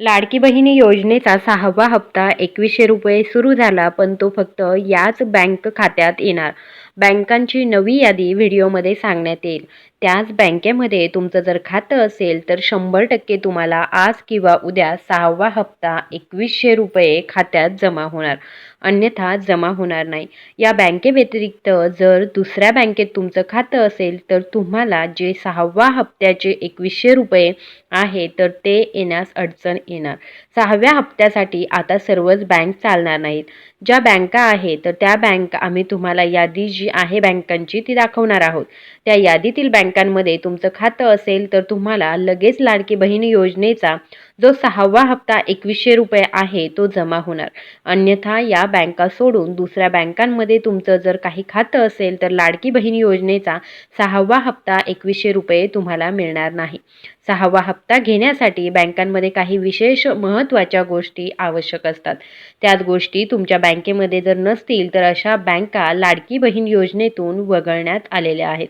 लाडकी बहिणी योजनेचा सहावा हप्ता एकवीसशे रुपये सुरू झाला पण तो फक्त याच बँक खात्यात येणार. बँकांची नवी यादी व्हिडिओमध्ये सांगण्यात येईल. त्याच बँकेमध्ये तुमचं जर खातं असेल तर शंभर टक्के तुम्हाला आज किंवा उद्या सहावा हप्ता एकवीसशे रुपये खात्यात जमा होणार. अन्यथा जमा होणार नाही. या बँकेव्यतिरिक्त जर दुसऱ्या बँकेत तुमचं खातं असेल तर तुम्हाला जे सहावा हप्त्याचे एकवीसशे रुपये आहे तर ते येण्यास अडचण येणार. सहाव्या हप्त्यासाठी आता सर्वच बँक चालणार नाहीत. ज्या बँका आहेत तर त्या बँक आम्ही तुम्हाला यादी जी आहे बँकांची ती दाखवणार आहोत. त्या यादीतील बँकांमध्ये तुमचं खातं असेल तर तुम्हाला लगेच लाडकी बहीण योजनेचा जो सहावा हप्ता एकवीसशे रुपये आहे तो जमा होणार. अन्यथा या बँका सोडून दुसऱ्या बँकांमध्ये तुमचं जर काही खातं असेल तर लाडकी बहीण योजनेचा सहावा हप्ता एकवीसशे रुपये तुम्हाला मिळणार नाही. सहावा हप्ता घेण्यासाठी बँकांमध्ये काही विशेष महत्त्वाच्या गोष्टी आवश्यक असतात. त्याच गोष्टी तुमच्या बँकेमध्ये जर नसतील तर अशा बँका लाडकी बहीण योजनेतून वगळण्यात आलेल्या आहेत.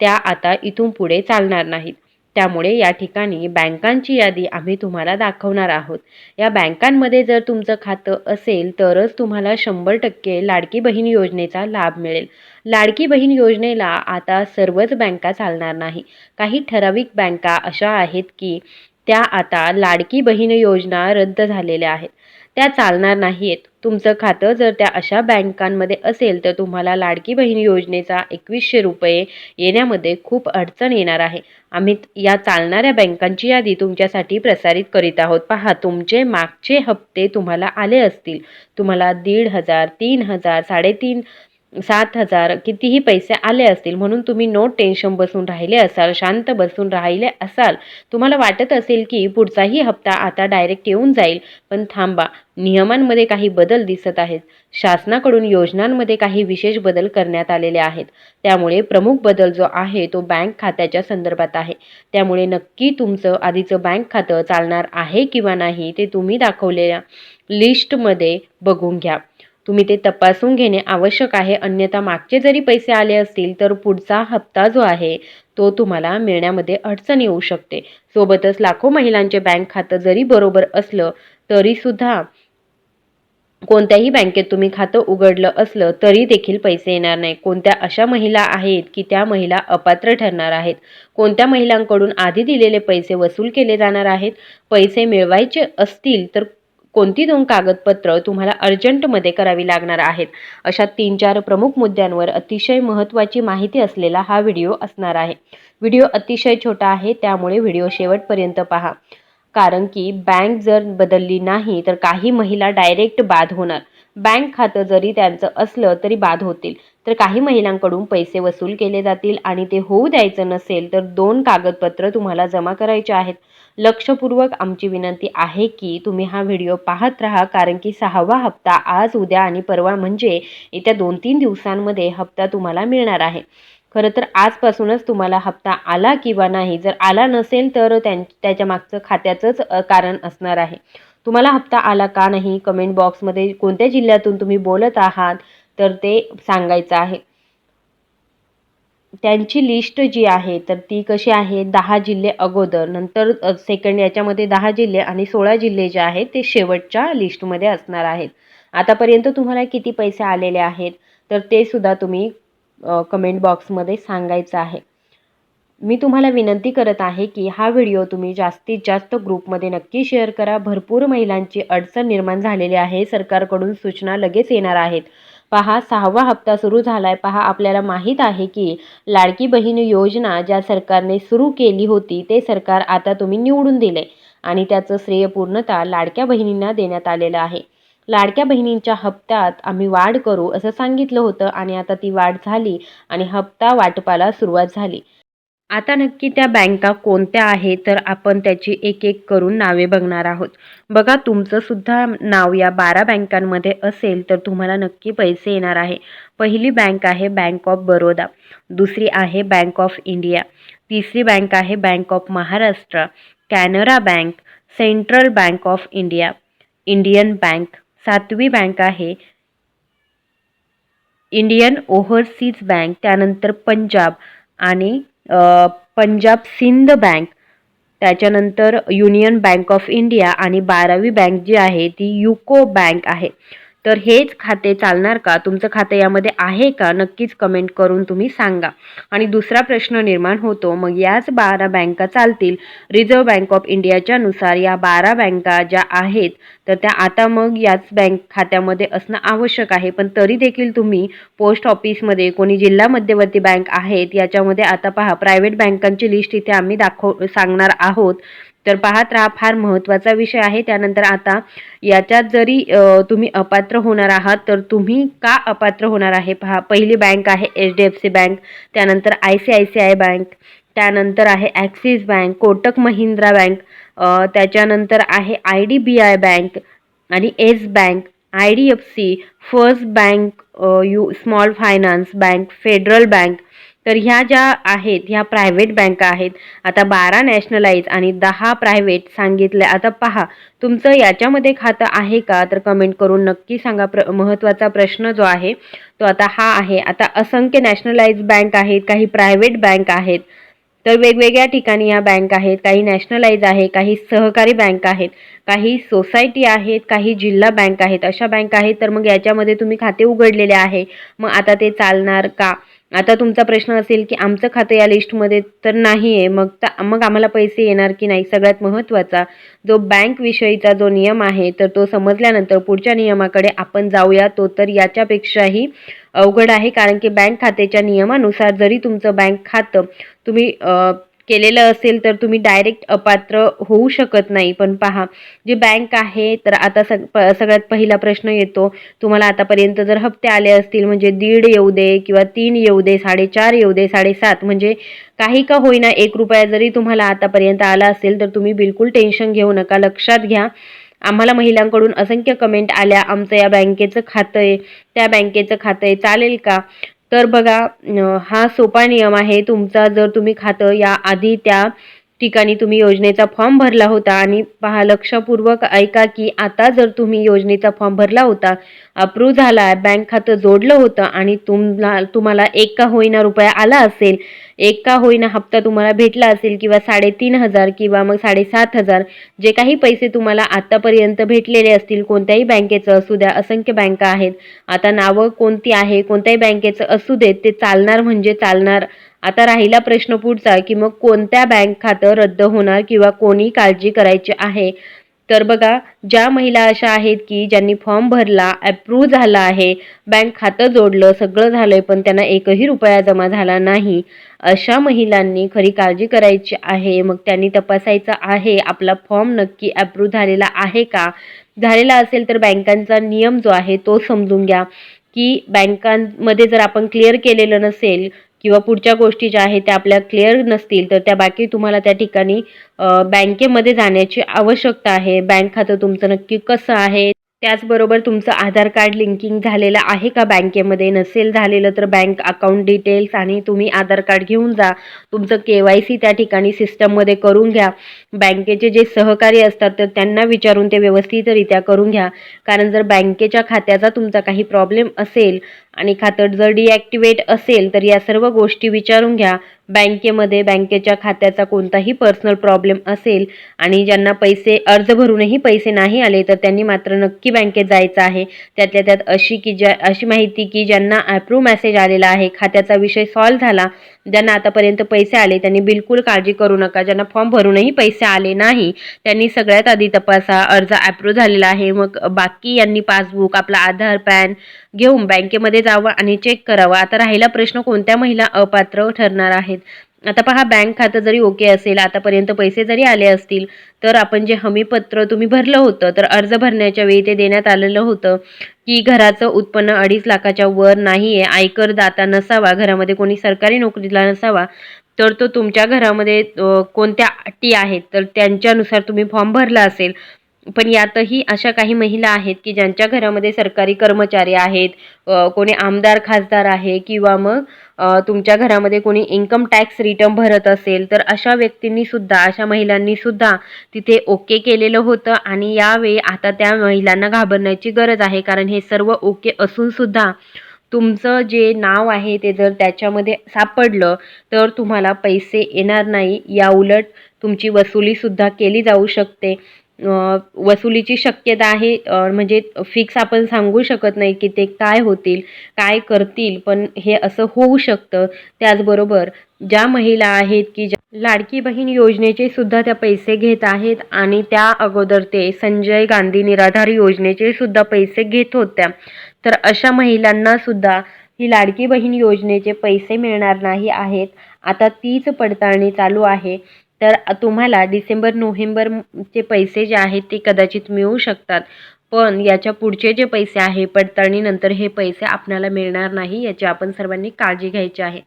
त्या आता इथून पुढे चालणार नाहीत. त्यामुळे या ठिकाणी बँकांची यादी आम्ही तुम्हाला दाखवणार आहोत. या बँकांमध्ये जर तुमचं खातं असेल तरच तुम्हाला शंभर टक्के लाडकी बहीण योजनेचा लाभ मिळेल. लाडकी बहीण योजनेला आता सर्वच बँका चालणार नाही. काही ठराविक बँका अशा आहेत की त्या आता लाडकी बहीण योजना रद्द झालेल्या आहेत. त्या चालणार नाहीत तुमचं खातं जर त्या अशा बँकांमध्ये असेल तर तुम्हाला लाडकी बहीण योजनेचा एकवीसशे रुपये येण्यामध्ये खूप अडचण येणार आहे. आम्ही या चालणाऱ्या बँकांची यादी तुमच्यासाठी प्रसारित करीत आहोत. पहा तुमचे मागचे हप्ते तुम्हाला आले असतील. तुम्हाला दीड हजार तीन हजार साडेतीन सात हजार कितीही पैसे आले असतील म्हणून तुम्ही नो टेन्शन बसून राहिले असाल शांत बसून राहिले असाल. तुम्हाला वाटत असेल की पुढचाही हप्ता आता डायरेक्ट येऊन जाईल पण थांबा. नियमांमध्ये काही बदल दिसत आहेत. शासनाकडून योजनांमध्ये काही विशेष बदल करण्यात आलेले आहेत. त्यामुळे प्रमुख बदल जो आहे तो बँक खात्याच्या संदर्भात आहे. त्यामुळे नक्की तुमचं आधीचं बँक खातं चालणार आहे किंवा नाही ते तुम्ही दाखवलेल्या लिस्टमध्ये बघून घ्या. तुम्ही ते तपासून घेणे आवश्यक आहे. अन्यथा मागचे जरी पैसे आले असतील तर पुढचा हप्ता जो आहे तो तुम्हाला मिळण्यामध्ये अडचण येऊ शकते. सोबतच लाखो महिलांचे बँक खातं जरी बरोबर असलं तरीसुद्धा कोणत्याही बँकेत तुम्ही खातं उघडलं असलं तरी देखील पैसे येणार नाही. कोणत्या अशा महिला आहेत की त्या महिला अपात्र ठरणार आहेत? कोणत्या महिलांकडून आधी दिलेले पैसे वसूल केले जाणार आहेत? पैसे मिळवायचे असतील तर कोणती दोन कागदपत्र तुम्हाला अर्जंटमध्ये करावी लागणार आहेत? अशा तीन चार प्रमुख मुद्द्यांवर अतिशय महत्त्वाची माहिती असलेला हा व्हिडिओ असणार आहे. व्हिडिओ अतिशय छोटा आहे त्यामुळे व्हिडिओ शेवटपर्यंत पहा. कारण की बँक जर बदलली नाही तर काही महिला डायरेक्ट बाद होणार. बँक खातं जरी त्यांचं असलं तरी बाद होतील. तर काही महिलांकडून पैसे वसूल केले जातील आणि ते होऊ द्यायचं नसेल तर दोन कागदपत्र तुम्हाला जमा करायचे आहेत. लक्षपूर्वक आमची विनंती आहे की तुम्ही हा व्हिडिओ पाहत राहा कारण की सहावा हप्ता आज उद्या आणि परवा म्हणजे येत्या दोन तीन दिवसांमध्ये हप्ता तुम्हाला मिळणार आहे. खरं तर आजपासूनच तुम्हाला हप्ता आला किंवा नाही जर आला नसेल तर त्यां त्याच्या मागचं खात्याचंच कारण असणार आहे. तुम्हाला हप्ता आला का नाही? कमेंट बॉक्समध्ये कोणत्या जिल्ह्यातून तुम्ही बोलत आहात? तर ते सांगायचं आहे. त्यांची लिस्ट जी आहे तर ती कशी आहे? दहा जिल्हे अगोदर नंतर सेकंड याच्यामध्ये दहा जिल्हे आणि सोळा जिल्हे जे आहेत ते शेवटच्या लिस्टमध्ये असणार आहेत. आतापर्यंत तुम्हाला किती पैसे आलेले आहेत? तर ते सुद्धा तुम्ही कमेंट बॉक्समध्ये सांगायचं आहे. मी तुम्हाला विनंती करत आहे की हा व्हिडिओ तुम्ही जास्तीत जास्त ग्रुपमध्ये नक्की शेअर करा. भरपूर महिलांची अडचण निर्माण झालेली आहे. सरकारकडून सूचना लगेच येणार आहेत. पहा सहावा हप्ता सुरू झाला आहे पहा आपल्याला माहीत आहे की लाडकी बहीण योजना ज्या सरकारने सुरू केली होती ते सरकार आता तुम्ही निवडून दिले आणि त्याचं श्रेय पूर्णतः लाडक्या बहिणींना देण्यात आलेलं आहे. लाडक्या बहिणींच्या हप्त्यात आम्ही वाढ करू असं सांगितलं होतं आणि आता ती वाढ झाली आणि हप्ता वाटपाला सुरुवात झाली. आता नक्की त्या बँका कोणत्या आहेत तर आपण त्याची एक एक करून नावे बघणार आहोत. बघा तुमचं सुद्धा नाव या बारा बँकांमध्ये असेल तर तुम्हाला नक्की पैसे येणार आहे. पहिली बँक आहे बँक ऑफ बरोदा. दुसरी आहे बँक ऑफ इंडिया. तिसरी बँक आहे bank of Maharashtra. Canara bank. Central bank of India. Indian bank. सातवी बँक आहे इंडियन ओव्हरसीज बँक. त्यानंतर पंजाब आणि पंजाब सिंध बँक त्याच्यानंतर युनियन बँक ऑफ इंडिया आणि बारावी बँक जी आहे ती युको बँक आहे. तर हेच खाते चालणार का? तुमचं खातं यामध्ये आहे का? नक्कीच कमेंट करून तुम्ही सांगा. आणि दुसरा प्रश्न निर्माण होतो मग याच बारा बँका चालतील. रिझर्व्ह बँक ऑफ इंडियाच्या नुसार या बारा बँका ज्या आहेत तर त्या आता मग याच बँक खात्यामध्ये असणं आवश्यक आहे. पण तरी देखील तुम्ही पोस्ट ऑफिसमध्ये कोणी जिल्हा मध्यवर्ती बँक आहेत याच्यामध्ये आता पहा प्रायव्हेट बँकांची लिस्ट इथे आम्ही दाखव सांगणार आहोत. तर पाहत राहा फार महत्त्वाचा विषय आहे. त्यानंतर आता याच्यात जरी तुम्ही अपात्र होणार आहात तर तुम्ही का अपात्र होणार आहे? पहा पहिली बँक आहे H D F C bank त्यानंतर I C I C I bank त्यानंतर आहे Axis bank Kotak Mahindra bank त्याच्यानंतर आहे I D B I bank आणि yes bank I D F C first bank U small finance bank federal bank तर ह्या ज्या आहेत ह्या प्रायव्हेट बँका आहेत आता बारा नॅशनलाइज आणि दहा प्रायव्हेट सांगितले. आता पहा तुमचं याच्यामध्ये खातं आहे का? तर कमेंट करून नक्की सांगा. प्र महत्त्वाचा प्रश्न जो आहे तो आता हा आहे. आता असंख्य नॅशनलाइज बँक आहेत काही प्रायव्हेट बँक आहेत. तर वेगवेगळ्या ठिकाणी या बँक आहेत. काही नॅशनलाइज आहे काही सहकारी बँक आहेत. काही सोसायटी आहेत काही जिल्हा बँक आहेत. अशा बँक आहेत तर मग याच्यामध्ये तुम्ही खाते उघडलेले आहे. मग आता ते चालणार का? आता तुमचा प्रश्न असेल की आमचं खातं या लिस्टमध्ये तर नाही आहे मग तर मग आम्हाला पैसे येणार की नाही? सगळ्यात महत्त्वाचा जो बँक विषयीचा जो नियम आहे तर तो समजल्यानंतर पुढच्या नियमाकडे आपण जाऊया. तो तर याच्यापेक्षाही अवघड आहे कारण की बँक खात्याच्या नियमानुसार जरी तुमचं बँक खातं तुम्ही केलेलं असेल तर तुम्ही डायरेक्ट अपात्र होऊ शकत नाही. पण पहा जी बँक आहे तर आता सग प सगळ्यात पहिला प्रश्न येतो तुम्हाला आतापर्यंत जर हप्ते आले असतील म्हणजे दीड येऊ दे किंवा तीन येऊ दे साडेचार येऊ दे साडेसात म्हणजे काही का होईना एक रुपया जरी तुम्हाला आतापर्यंत आला असेल तर तुम्ही बिलकुल टेन्शन घेऊ नका. लक्षात घ्या आम्हाला महिलांकडून असंख्य कमेंट आल्या आमचं या बँकेचं खातं आहे त्या बँकेचं खातं आहे चालेल का? तर बघा हा सोपा नियम आहे. तुमचा जर तुम्ही खातं या आधी त्या ठिकाणी तुम्ही योजनेचा फॉर्म भरला होता आणि पहा लक्षपूर्वक ऐका की आता जर तुम्ही योजनेचा फॉर्म भरला होता अप्रूव्ह झाला बँक खातं जोडलं होतं आणि तुम्हाला तुम्हाला एक का होईना रुपया आला असेल एक का होईना हप्ता तुम्हाला भेटला असेल किंवा साडेतीन हजार किंवा मग साडेसात हजार जे काही पैसे तुम्हाला आत्तापर्यंत भेटलेले असतील कोणत्याही बँकेचं असू द्या असंख्य बँका आहेत. आता नावं कोणती आहे कोणत्याही बँकेचं असू देत ते चालणार म्हणजे चालणार आता राहिला प्रश्न पुढचा की मग कोणत्या बँक खातं रद्द होणार किंवा कोणी काळजी करायची आहे? तर बघा ज्या महिला अशा आहेत की ज्यांनी फॉर्म भरला अप्रूव्ह झाला आहे बँक खातं जोडलं सगळं झालंय पण त्यांना एकही रुपया जमा झाला नाही अशा महिलांनी खरी काळजी करायची आहे. मग त्यांनी तपासायचं आहे आपला फॉर्म नक्की अप्रूव्ह झालेला आहे का? झालेला असेल तर बँकांचा नियम जो आहे तो समजून घ्या. की बँकांमध्ये जर आपण क्लिअर केलेलं नसेल किंवा पुढच्या गोष्टी ज्या आहेत त्या आपल्या क्लिअर नसतील तर त्या बाकी तुम्हाला त्या ठिकाणी बँकेमध्ये जाण्याची आवश्यकता आहे. बँक खातं तुमचं नक्की कसं आहे? त्याचबरोबर तुमचं आधार कार्ड लिंकिंग झालेलं आहे का बँकेमध्ये? नसेल झालेलं तर बँक अकाउंट डिटेल्स आणि तुम्ही आधार कार्ड घेऊन जा. तुमचं के वाय सी त्या ठिकाणी सिस्टममध्ये करून घ्या. बँकेचे जे सहकारी असतात तर त्यांना विचारून ते व्यवस्थितरित्या करून घ्या. कारण जर बँकेच्या खात्याचा तुमचा काही प्रॉब्लेम असेल आणि खातं जर डिॲक्टिवेट असेल तर या सर्व गोष्टी विचारून घ्या. बँकेमध्ये बँकेच्या खात्याचा कोणताही पर्सनल प्रॉब्लेम असेल आणि ज्यांना पैसे अर्ज भरूनही पैसे नाही आले तर त्यांनी मात्र नक्की बँकेत जायचं आहे. त्यातल्या त्यात अशी की ज्या अशी माहिती की ज्यांना ॲप्रूव्ह मॅसेज आलेला आहे खात्याचा विषय सॉल्व्ह झाला ज्यांना आतापर्यंत पैसे आले त्यांनी बिलकुल काळजी करू नका. ज्यांना फॉर्म भरूनही पैसे आले नाही त्यांनी सगळ्यात आधी तपासा. अर्ज अप्रूव्ह झालेला आहे. मग बाकी यांनी पासबुक आपला आधार पॅन घेऊन बँकेमध्ये जावं आणि चेक करावं. आता राहिला प्रश्न कोणत्या महिला अपात्र ठरणार आहेत? आता पहा बँक खातं जरी ओके असेल आतापर्यंत पैसे जरी आले असतील तर आपण जे हमीपत्र तुम्ही भरलं होतं तर अर्ज भरण्याच्या वेळी ते देण्यात आलेलं होतं की घराचं उत्पन्न अडीच लाखाच्या वर नाही आहे आयकर दाता नसावा घरामध्ये कोणी सरकारी नोकरीला नसावा तर तो तुमच्या घरामध्ये कोणत्या अटी आहेत तर त्यांच्यानुसार तुम्ही फॉर्म भरला असेल पण यातही अशा काही महिला आहेत की ज्यांच्या घरामध्ये सरकारी कर्मचारी आहेत कोणी आमदार खासदार आहे किंवा मग तुमच्या घरामध्ये कोणी इन्कम टॅक्स रिटर्न भरत असेल तर अशा व्यक्तींनी सुद्धा अशा महिलांनी सुद्धा तिथे ओके केलेलं होतं आणि यावेळी आता त्या महिलांना घाबरण्याची गरज आहे. कारण हे सर्व ओके असून सुद्धा तुमचं जे नाव आहे ते जर त्याच्यामध्ये सापडलं तर तुम्हाला पैसे येणार नाही. या उलट तुमची वसुलीसुद्धा केली जाऊ शकते. वसुलीची शक्यता आहे. म्हणजे फिक्स आपण सांगू शकत नाही की ते काय होतील काय करतील पण हे असं होऊ शकतं. त्याचबरोबर ज्या महिला आहेत की ज्या लाडकी बहीण योजनेचे सुद्धा त्या पैसे घेत आहेत आणि त्या अगोदर ते संजय गांधी निराधार योजनेचे सुद्धा पैसे घेत होत्या. तर अशा महिलांना सुद्धा ही लाडकी बहीण योजनेचे पैसे मिळणार नाही आहेत. आता तीच पडताळणी चालू आहे. तर तुम्हाला डिसेंबर नोव्हेंबरचे पैसे जे आहेत ते कदाचित मिळू शकतात. पण याच्या पुढचे जे पैसे आहे पडताळणीनंतर हे पैसे आपल्याला मिळणार नाही याची आपण सर्वांनी काळजी घ्यायची आहे.